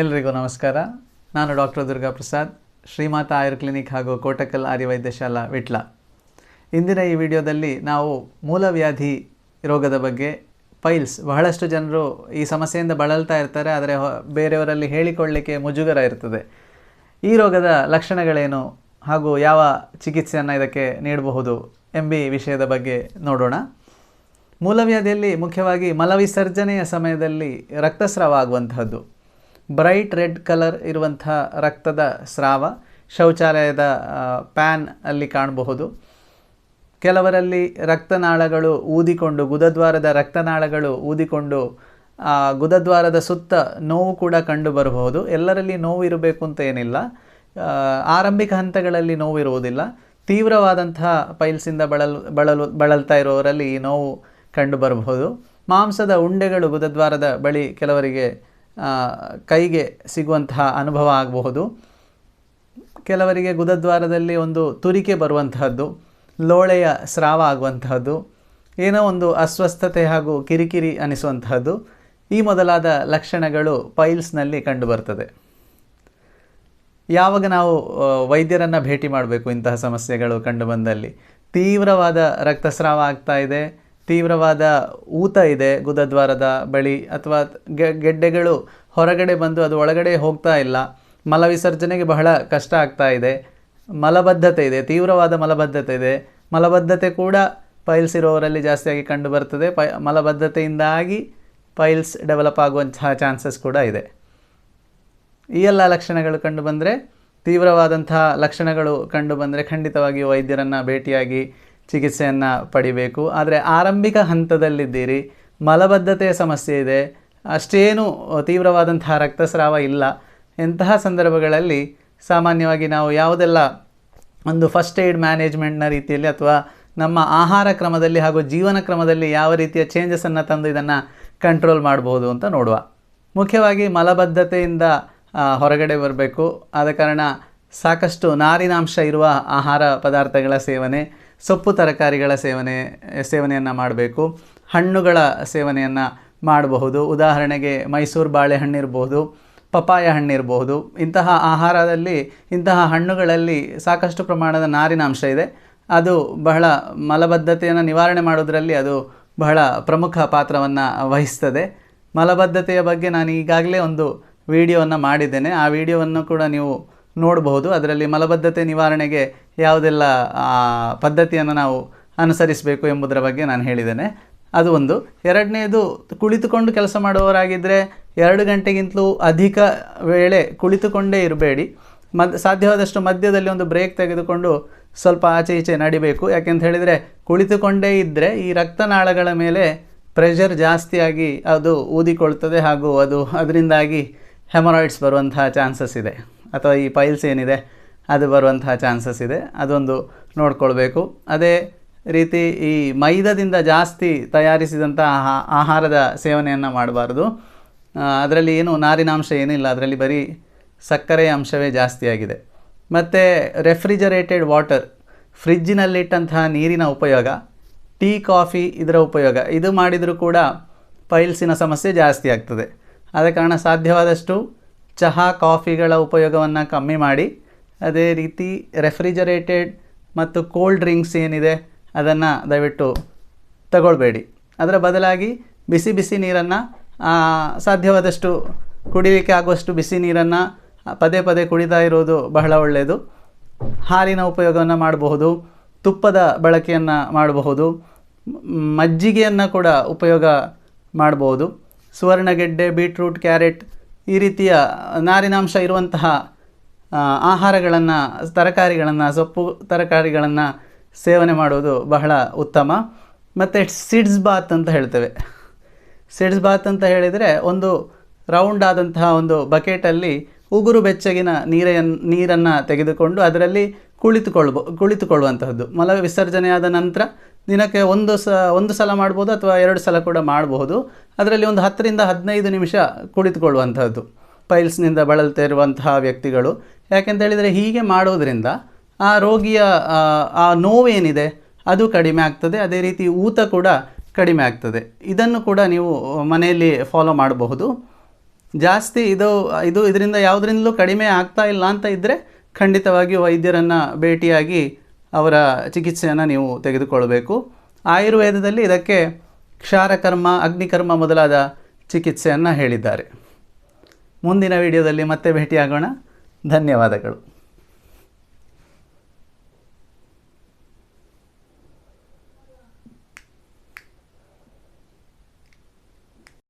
ಎಲ್ರಿಗೂ ನಮಸ್ಕಾರ. ನಾನು ಡಾಕ್ಟರ್ ದುರ್ಗಾ ಪ್ರಸಾದ್, ಶ್ರೀಮಾತ ಆಯುರ್ ಕ್ಲಿನಿಕ್ ಹಾಗೂ ಕೋಟಕಲ್ ಆರ್ಯವೈದ್ಯಶಾಲಾ ವಿಟ್ಲ. ಇಂದಿನ ಈ ವಿಡಿಯೋದಲ್ಲಿ ನಾವು ಮೂಲವ್ಯಾಧಿ ರೋಗದ ಬಗ್ಗೆ, ಪೈಲ್ಸ್, ಬಹಳಷ್ಟು ಜನರು ಈ ಸಮಸ್ಯೆಯಿಂದ ಬಳಲ್ತಾ ಇರ್ತಾರೆ, ಆದರೆ ಬೇರೆಯವರಲ್ಲಿ ಹೇಳಿಕೊಳ್ಳಿಕ್ಕೆ ಮುಜುಗರ ಇರ್ತದೆ. ಈ ರೋಗದ ಲಕ್ಷಣಗಳೇನು ಹಾಗೂ ಯಾವ ಚಿಕಿತ್ಸೆಯನ್ನು ಇದಕ್ಕೆ ನೀಡಬಹುದು ಎಂಬಿ ವಿಷಯದ ಬಗ್ಗೆ ನೋಡೋಣ. ಮೂಲವ್ಯಾಧಿಯಲ್ಲಿ ಮುಖ್ಯವಾಗಿ ಮಲವಿಸರ್ಜನೆಯ ಸಮಯದಲ್ಲಿ ರಕ್ತಸ್ರಾವ ಆಗುವಂತಹದ್ದು. ಬ್ರೈಟ್ ರೆಡ್ ಕಲರ್ ಇರುವಂಥ ರಕ್ತದ ಸ್ರಾವ ಶೌಚಾಲಯದ ಪ್ಯಾನ್ ಅಲ್ಲಿ ಕಾಣಬಹುದು. ಕೆಲವರಲ್ಲಿ ರಕ್ತನಾಳಗಳು ಊದಿಕೊಂಡು, ಗುದದ್ವಾರದ ರಕ್ತನಾಳಗಳು ಊದಿಕೊಂಡು ಗುದದ್ವಾರದ ಸುತ್ತ ನೋವು ಕೂಡ ಕಂಡು ಬರಬಹುದು. ಎಲ್ಲರಲ್ಲಿ ನೋವು ಇರಬೇಕು ಅಂತ ಏನಿಲ್ಲ. ಆರಂಭಿಕ ಹಂತಗಳಲ್ಲಿ ನೋವು ಇರುವುದಿಲ್ಲ. ತೀವ್ರವಾದಂತಹ ಪೈಲ್ಸಿಂದ ಬಳಲು ಬಳಲು, ಬಳಲ್ತಾ ಇರುವವರಲ್ಲಿ ಈ ನೋವು ಕಂಡು ಬರಬಹುದು. ಮಾಂಸದ ಉಂಡೆಗಳು ಗುದದ್ವಾರದ ಬಳಿ ಕೆಲವರಿಗೆ ಕೈಗೆ ಸಿಗುವಂತಹ ಅನುಭವ ಆಗಬಹುದು. ಕೆಲವರಿಗೆ ಗುದದ್ವಾರದಲ್ಲಿ ಒಂದು ತುರಿಕೆ ಬರುವಂತಹದ್ದು, ಲೋಳೆಯ ಸ್ರಾವ ಆಗುವಂತಹದ್ದು, ಏನೋ ಒಂದು ಅಸ್ವಸ್ಥತೆ ಹಾಗೂ ಕಿರಿಕಿರಿ ಅನಿಸುವಂತಹದ್ದು, ಈ ಮೊದಲಾದ ಲಕ್ಷಣಗಳು ಪೈಲ್ಸ್ನಲ್ಲಿ ಕಂಡುಬರ್ತದೆ. ಯಾವಾಗ ನಾವು ವೈದ್ಯರನ್ನು ಭೇಟಿ ಮಾಡಬೇಕು ಇಂತಹ ಸಮಸ್ಯೆಗಳು ಕಂಡುಬಂದಲ್ಲಿ ತೀವ್ರವಾದ ರಕ್ತಸ್ರಾವ ಆಗ್ತಾ ಇದೆ ತೀವ್ರವಾದ ಊತ ಇದೆ ಗುದದ್ವಾರದ ಬಳಿ ಅಥವಾ ಗೆಡ್ಡೆಗಳು ಹೊರಗಡೆ ಬಂದು ಅದು ಒಳಗಡೆ ಹೋಗ್ತಾ ಇಲ್ಲ. ಮಲವಿಸರ್ಜನೆಗೆ ಬಹಳ ಕಷ್ಟ ಆಗ್ತಾ ಇದೆ. ಮಲಬದ್ಧತೆ ಇದೆ, ತೀವ್ರವಾದ ಮಲಬದ್ಧತೆ ಇದೆ. ಮಲಬದ್ಧತೆ ಕೂಡ ಪೈಲ್ಸ್ ಇರೋವರಲ್ಲಿ ಜಾಸ್ತಿಯಾಗಿ ಕಂಡು ಬರ್ತದೆ. ಪೈ, ಮಲಬದ್ಧತೆಯಿಂದಾಗಿ ಪೈಲ್ಸ್ ಡೆವಲಪ್ ಆಗುವಂತಹ ಚಾನ್ಸಸ್ ಕೂಡ ಇದೆ. ಈ ಎಲ್ಲ ಲಕ್ಷಣಗಳು ಕಂಡು ಬಂದರೆ, ತೀವ್ರವಾದಂತಹ ಲಕ್ಷಣಗಳು ಕಂಡು ಬಂದರೆ ಖಂಡಿತವಾಗಿಯೂ ವೈದ್ಯರನ್ನು ಭೇಟಿಯಾಗಿ ಚಿಕಿತ್ಸೆಯನ್ನು ಪಡಿಬೇಕು. ಆದರೆ ಆರಂಭಿಕ ಹಂತದಲ್ಲಿದ್ದೀರಿ. ಮಲಬದ್ಧತೆಯ ಸಮಸ್ಯೆ ಇದೆ. ಅಷ್ಟೇನು ತೀವ್ರವಾದಂತಹ ರಕ್ತಸ್ರಾವ ಇಲ್ಲ. ಎಂತಹ ಸಂದರ್ಭಗಳಲ್ಲಿ ಸಾಮಾನ್ಯವಾಗಿ ನಾವು ಯಾವುದೆಲ್ಲ ಒಂದು ಫಸ್ಟ್ ಏಡ್ ಮ್ಯಾನೇಜ್ಮೆಂಟ್ನ ರೀತಿಯಲ್ಲಿ ಅಥವಾ ನಮ್ಮ ಆಹಾರ ಕ್ರಮದಲ್ಲಿ ಹಾಗೂ ಜೀವನ ಕ್ರಮದಲ್ಲಿ ಯಾವ ರೀತಿಯ ಚೇಂಜಸನ್ನು ತಂದು ಇದನ್ನು ಕಂಟ್ರೋಲ್ ಮಾಡ್ಬೋದು ಅಂತ ನೋಡುವ. ಮುಖ್ಯವಾಗಿ ಮಲಬದ್ಧತೆಯಿಂದ ಹೊರಗಡೆ ಬರಬೇಕು. ಆದ ಕಾರಣ ಸಾಕಷ್ಟು ನಾರಿನಾಂಶ ಇರುವ ಆಹಾರ ಪದಾರ್ಥಗಳ ಸೇವನೆ ಸೊಪ್ಪು ತರಕಾರಿಗಳ ಸೇವನೆ, ಸೇವನೆಯನ್ನು ಮಾಡಬೇಕು. ಹಣ್ಣುಗಳ ಸೇವನೆಯನ್ನು ಮಾಡಬಹುದು. ಉದಾಹರಣೆಗೆ ಮೈಸೂರು ಬಾಳೆಹಣ್ಣಿರ್ಬೋದು ಪಪಾಯ ಹಣ್ಣಿರಬಹುದು ಇಂತಹ ಆಹಾರದಲ್ಲಿ, ಇಂತಹ ಹಣ್ಣುಗಳಲ್ಲಿ ಸಾಕಷ್ಟು ಪ್ರಮಾಣದ ನಾರಿನಾಂಶ ಇದೆ. ಅದು ಬಹಳ ಮಲಬದ್ಧತೆಯನ್ನು ನಿವಾರಣೆ ಮಾಡೋದರಲ್ಲಿ ಅದು ಬಹಳ ಪ್ರಮುಖ ಪಾತ್ರವನ್ನು ವಹಿಸ್ತದೆ. ಮಲಬದ್ಧತೆಯ ಬಗ್ಗೆ ನಾನು ಈಗಾಗಲೇ ಒಂದು ವಿಡಿಯೋವನ್ನು ಮಾಡಿದ್ದೇನೆ. ಆ ವಿಡಿಯೋವನ್ನು ಕೂಡ ನೀವು ನೋಡಬಹುದು. ಅದರಲ್ಲಿ ಮಲಬದ್ಧತೆ ನಿವಾರಣೆಗೆ ಯಾವುದೆಲ್ಲ ಪದ್ಧತಿಯನ್ನು ನಾವು ಅನುಸರಿಸಬೇಕು ಎಂಬುದರ ಬಗ್ಗೆ ನಾನು ಹೇಳಿದ್ದೇನೆ. ಅದು ಒಂದು. ಎರಡನೇದು, ಕುಳಿತುಕೊಂಡು ಕೆಲಸ ಮಾಡುವವರಾಗಿದ್ದರೆ ಎರಡು ಗಂಟೆಗಿಂತಲೂ ಅಧಿಕ ವೇಳೆ ಕುಳಿತುಕೊಂಡೇ ಇರಬೇಡಿ. ಮದ್, ಸಾಧ್ಯವಾದಷ್ಟು ಮಧ್ಯದಲ್ಲಿ ಒಂದು ಬ್ರೇಕ್ ತೆಗೆದುಕೊಂಡು ಸ್ವಲ್ಪ ಆಚೆ ಈಚೆ ನಡಿಬೇಕು. ಯಾಕೆಂತ ಹೇಳಿದರೆ, ಕುಳಿತುಕೊಂಡೇ ಇದ್ದರೆ ಈ ರಕ್ತನಾಳಗಳ ಮೇಲೆ ಪ್ರೆಷರ್ ಜಾಸ್ತಿಯಾಗಿ ಅದು ಊದಿಕೊಳ್ತದೆ ಹಾಗೂ ಅದು ಅದರಿಂದಾಗಿ ಹೆಮರಾಯ್ಡ್ಸ್ ಬರುವಂತಹ ಚಾನ್ಸಸ್ ಇದೆ. ಅಥವಾ ಈ ಪೈಲ್ಸ್ ಏನಿದೆ, ಅದು ಬರುವಂತಹ ಚಾನ್ಸಸ್ ಇದೆ. ಅದೊಂದು ನೋಡ್ಕೊಳ್ಬೇಕು. ಅದೇ ರೀತಿ ಈ ಮೈದಾದಿಂದ ಜಾಸ್ತಿ ತಯಾರಿಸಿದಂಥ ಆಹಾ- ಆಹಾರದ ಸೇವನೆಯನ್ನು ಮಾಡಬಾರ್ದು. ಅದರಲ್ಲಿ ಏನು ನಾರಿನಾಂಶ ಏನಿಲ್ಲ. ಅದರಲ್ಲಿ ಬರೀ ಸಕ್ಕರೆಯ ಅಂಶವೇ ಜಾಸ್ತಿಯಾಗಿದೆ ಮತ್ತು ರೆಫ್ರಿಜರೇಟೆಡ್ ವಾಟರ್ ಫ್ರಿಜ್ಜಿನಲ್ಲಿಟ್ಟಂತಹ ನೀರಿನ ಉಪಯೋಗ, ಟೀ, ಕಾಫಿ ಇದರ ಉಪಯೋಗ. ಇದು ಮಾಡಿದರೂ ಕೂಡ ಪೈಲ್ಸಿನ ಸಮಸ್ಯೆ ಜಾಸ್ತಿ ಆಗ್ತದೆ. ಆದ ಕಾರಣ ಸಾಧ್ಯವಾದಷ್ಟು ಚಹಾ ಕಾಫಿಗಳ ಉಪಯೋಗವನ್ನು ಕಮ್ಮಿ ಮಾಡಿ, ಅದೇ ರೀತಿ ರೆಫ್ರಿಜರೇಟೆಡ್ ಮತ್ತು ಕೋಲ್ಡ್ ಡ್ರಿಂಕ್ಸ್ ಏನಿದೆ ಅದನ್ನು ದಯವಿಟ್ಟು ತಗೊಳ್ಬೇಡಿ. ಅದರ ಬದಲಾಗಿ ಬಿಸಿ ಬಿಸಿ ನೀರನ್ನು ಸಾಧ್ಯವಾದಷ್ಟು ಕುಡಿಲಿಕ್ಕೆ ಆಗುವಷ್ಟು ಬಿಸಿ ನೀರನ್ನು ಪದೇ ಪದೇ ಕುಡಿತಾ ಇರೋದು ಬಹಳ ಒಳ್ಳೆಯದು ಹಾಲಿನ ಉಪಯೋಗವನ್ನು ಮಾಡಬಹುದು, ತುಪ್ಪದ ಬಳಕೆಯನ್ನು ಮಾಡಬಹುದು, ಮಜ್ಜಿಗೆಯನ್ನು ಕೂಡ ಉಪಯೋಗ ಮಾಡಬಹುದು. ಸುವರ್ಣಗೆಡ್ಡೆ, ಬೀಟ್ರೂಟ್, ಕ್ಯಾರೆಟ್ ಈ ರೀತಿಯ ನಾರಿನಾಂಶ ಇರುವಂತಹ ಆಹಾರಗಳನ್ನು, ತರಕಾರಿಗಳನ್ನು, ಸೊಪ್ಪು ತರಕಾರಿಗಳನ್ನು ಸೇವನೆ ಮಾಡುವುದು ಬಹಳ ಉತ್ತಮ. ಮತ್ತು ಸಿಡ್ಸ್ ಬಾತ್ ಅಂತ ಹೇಳ್ತೇವೆ. ಸಿಡ್ಸ್ ಬಾತ್ ಅಂತ ಹೇಳಿದರೆ ಒಂದು ರೌಂಡ್ ಆದಂತಹ ಒಂದು ಬಕೆಟಲ್ಲಿ ಉಗುರು ಬೆಚ್ಚಗಿನ ನೀರನ್ನು ನೀರನ್ನು ತೆಗೆದುಕೊಂಡು ಅದರಲ್ಲಿ ಕುಳಿತುಕೊಳ್ಬೋ, ಕುಳಿತುಕೊಳ್ಳುವಂತಹದ್ದು. ಮಲ ವಿಸರ್ಜನೆಯಾದ ನಂತರ ದಿನಕ್ಕೆ ಒಂದು ಸ ಒಂದು ಸಲ ಮಾಡ್ಬೋದು ಅಥವಾ ಎರಡು ಸಲ ಕೂಡ ಮಾಡಬಹುದು ಅದರಲ್ಲಿ ಒಂದು ಹತ್ತರಿಂದ ಹದಿನೈದು ನಿಮಿಷ ಕುಳಿತುಕೊಳ್ಳುವಂಥದ್ದು ಪೈಲ್ಸ್ನಿಂದ ಬಳಲ್ತಿರುವಂತಹ ವ್ಯಕ್ತಿಗಳು. ಯಾಕೆಂತ ಹೇಳಿದರೆ ಹೀಗೆ ಮಾಡೋದರಿಂದ ಆ ರೋಗಿಯ ಆ, ನೋವೇನಿದೆ ಅದು ಕಡಿಮೆ ಆಗ್ತದೆ ಅದೇ ರೀತಿ ಊತ ಕೂಡ ಕಡಿಮೆ ಆಗ್ತದೆ. ಇದನ್ನು ಕೂಡ ನೀವು ಮನೆಯಲ್ಲಿ ಫಾಲೋ ಮಾಡಬಹುದು. ಜಾಸ್ತಿ ಇದು ಇದು ಇದರಿಂದ ಯಾವುದರಿಂದಲೂ ಕಡಿಮೆ ಆಗ್ತಾ ಇಲ್ಲ ಅಂತ ಇದ್ದರೆ ಖಂಡಿತವಾಗಿಯೂ ವೈದ್ಯರನ್ನು ಭೇಟಿಯಾಗಿ ಅವರ ಚಿಕಿತ್ಸೆಯನ್ನು ನೀವು ತೆಗೆದುಕೊಳ್ಬೇಕು. ಆಯುರ್ವೇದದಲ್ಲಿ ಇದಕ್ಕೆ ಕ್ಷಾರಕರ್ಮ, ಅಗ್ನಿಕರ್ಮ ಮೊದಲಾದ ಚಿಕಿತ್ಸೆಯನ್ನು ಹೇಳಿದ್ದಾರೆ. ಮುಂದಿನ ವಿಡಿಯೋದಲ್ಲಿ ಮತ್ತೆ ಭೇಟಿಯಾಗೋಣ. ಧನ್ಯವಾದಗಳು.